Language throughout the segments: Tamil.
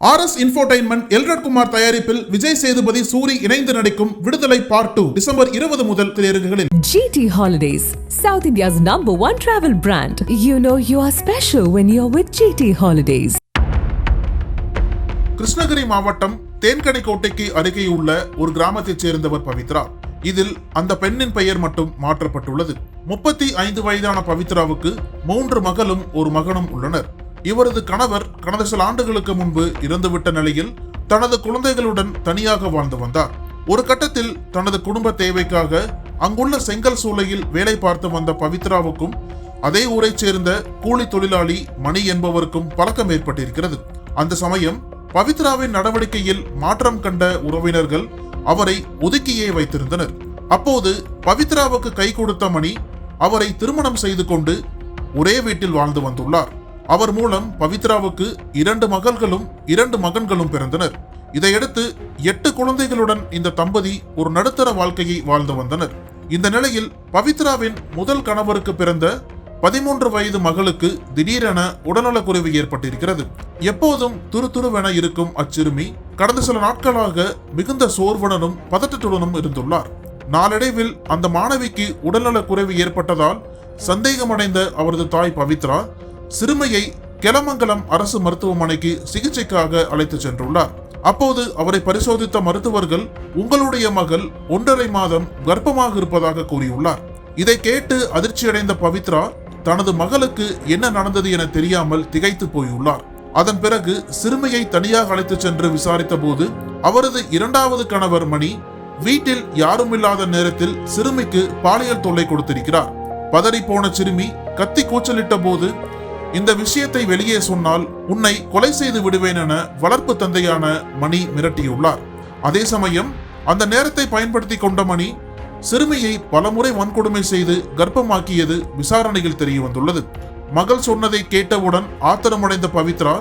R S infotainment Elred Kumar தயாரிப்பில் விஜய் சேதுபதி சூரி இணைந்து நடிக்கும் விடுதலை பார்ட் டூ டிசம்பர் இருபது முதல் திரையரங்குகளில் GT Holidays, South India's number one travel brand. You know you are special when you're with GT Holidays. Krishnagiri மாவட்டம் தேன்கனிக்கோட்டைக்கு அருகே உள்ள ஒரு கிராமத்தைச் சேர்ந்தவர் பவித்ரா இதில் அந்த பெண்ணின் பெயர் மட்டும் மாற்றப்பட்டுள்ளது முப்பத்தி ஐந்து வயதான பவித்ராவுக்கு மூன்று மகளும் ஒரு மகனும் உள்ளனர் இவரது கணவர் கடந்த சில ஆண்டுகளுக்கு முன்பு இறந்துவிட்ட நிலையில் தனது குழந்தைகளுடன் தனியாக வாழ்ந்து வந்தார். ஒரு கட்டத்தில் தனது குடும்ப தேவைக்காக அங்குள்ள செங்கல் சூளையில் வேலை பார்த்து வந்த பவித்ராவுக்கும் அதே ஊரைச் சேர்ந்த கூலி தொழிலாளி மணி என்பவருக்கும் பழக்கம் ஏற்பட்டிருக்கிறது. அந்த சமயம் பவித்ராவின் நடவடிக்கையில் மாற்றம் கண்ட உறவினர்கள் அவரை ஒதுக்கியே வைத்திருந்தனர். அப்போது பவித்ராவுக்கு கை கொடுத்த மணி அவரை திருமணம் செய்து கொண்டு ஒரே வீட்டில் வாழ்ந்து வந்துள்ளார். அவர் மூலம் பவித்ராவுக்கு இரண்டு மகள்களும் இரண்டு மகன்களும் பிறந்தனர். இதையடுத்து எட்டு குழந்தைகளுடன் இந்த தம்பதி ஒரு நடுத்தர வாழ்க்கையை வாழ்ந்து வந்தனர். இந்த நிலையில் பவித்ராவின் முதல் கணவருக்கு பிறந்த பதிமூன்று வயது மகளுக்கு திடீரென உடல்நலக்குறைவு ஏற்பட்டிருக்கிறது. எப்போதும் துருதுருவென இருக்கும் அச்சிறுமி கடந்த சில நாட்களாக மிகுந்த சோர்வுடனும் பதட்டத்துடனும் இருந்துள்ளார். நாளடைவில் அந்த மாணவிக்கு உடல்நலக்குறைவு ஏற்பட்டதால் சந்தேகமடைந்த அவரது தாய் பவித்ரா சிறுமியை கெலமங்கலம் அரசு மருத்துவமனைக்கு சிகிச்சைக்காக அழைத்து சென்றுள்ளார். அப்போது அவரை பரிசோதித்த மருத்துவர்கள் உங்களுடைய மகள் ஒன்றரை மாதம் கர்ப்பமாக இருப்பதாக கூறியுள்ளார். இதை கேட்டு அதிர்ச்சியடைந்த பவித்ரா தனது மகளுக்கு என்ன நடந்தது என தெரியாமல் திகைத்து போயுள்ளார். அதன் பிறகு சிறுமியை தனியாக அழைத்து சென்று விசாரித்த போது அவரது இரண்டாவது கணவர் மணி வீட்டில் யாருமில்லாத நேரத்தில் சிறுமிக்கு பாலியல் தொல்லை கொடுத்திருக்கிறார். பதறி போன சிறுமி கத்தி கூச்சலிட்ட போது இந்த விஷயத்தை வெளியே சொன்னால் உன்னை கொலை செய்து விடுவேன் என வளர்ப்பு தந்தையான மணி மிரட்டியுள்ளார். அதே சமயம் அந்த நேரத்தை பயன்படுத்தி கொண்ட மணி சிறுமியை பலமுறை வன்கொடுமை செய்து கர்ப்பமாக்கியது விசாரணையில் தெரிய வந்துள்ளது மகள் சொன்னதை கேட்டவுடன் ஆத்திரமடைந்த பவித்ரா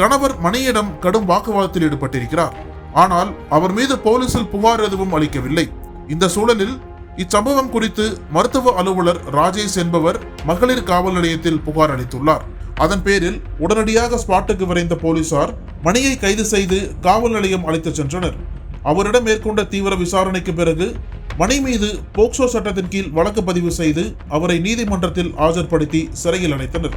கணவர் மணியிடம் கடும் வாக்குவாதத்தில் ஈடுபட்டிருக்கிறார். ஆனால் அவர் மீது போலீசில் புகார் எதுவும் அளிக்கவில்லை. இந்த சூழலில் இச்சம்பவம் குறித்து மருத்துவ அலுவலர் ராஜேஷ் என்பவர் மகளிர் காவல் நிலையத்தில் புகார் அளித்துள்ளார். அதன் பேரில் உடனடியாக ஸ்பாட்டுக்கு விரைந்த போலீசார் மணியை கைது செய்து காவல் நிலையம் அழைத்துச் சென்றனர். அவரிடம் மேற்கொண்ட தீவிர விசாரணைக்கு பிறகு மணி மீது போக்சோ சட்டத்தின் கீழ் வழக்கு பதிவு செய்து அவரை நீதிமன்றத்தில் ஆஜர்படுத்தி சிறையில் அடைத்தனர்.